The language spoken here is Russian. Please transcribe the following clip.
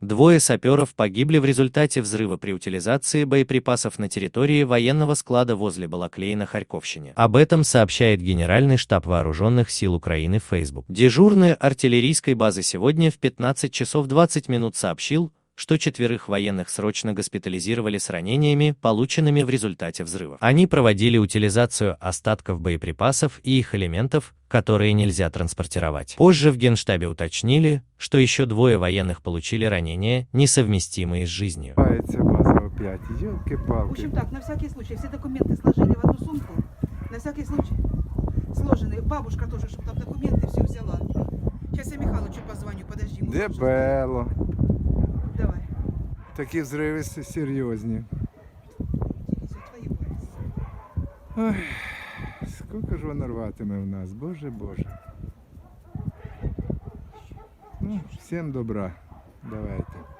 Двое саперов погибли в результате взрыва при утилизации боеприпасов на территории военного склада возле Балаклеи на Харьковщине. Об этом сообщает Генеральный штаб Вооруженных сил Украины в Facebook. Дежурный артиллерийской базы сегодня в 15 часов 20 минут сообщил, что четверых военных срочно госпитализировали с ранениями, полученными в результате взрыва. Они проводили утилизацию остатков боеприпасов и их элементов, которые нельзя транспортировать. Позже в Генштабе уточнили, что еще двое военных получили ранения, несовместимые с жизнью. В общем так, на всякий случай, все документы сложили в одну сумку. На всякий случай. Сложены. Бабушка тоже, чтобы там документы все взяла. Сейчас я Михайловичу позвоню, подожди. Дебело. Такі взриви серйозні. Ой, скільки ж воно рватиме в нас, боже боже. Ну, всім добра. Давайте.